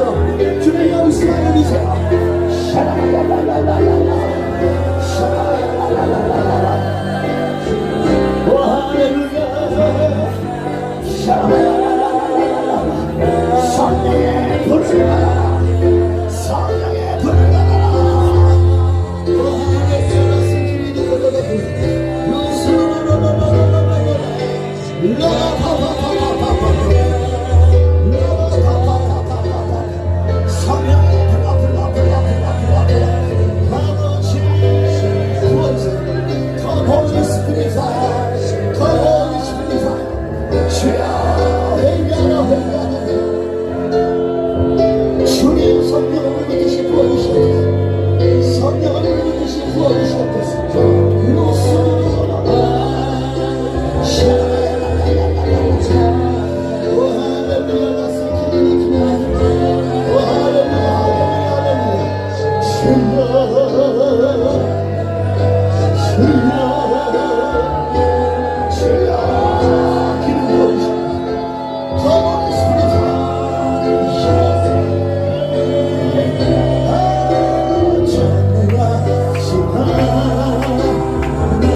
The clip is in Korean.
주시옵소서 주님 여기 시간을 주세요. 성령의 불을 받아라. 성령의 불을 받아라. Lord. Oh,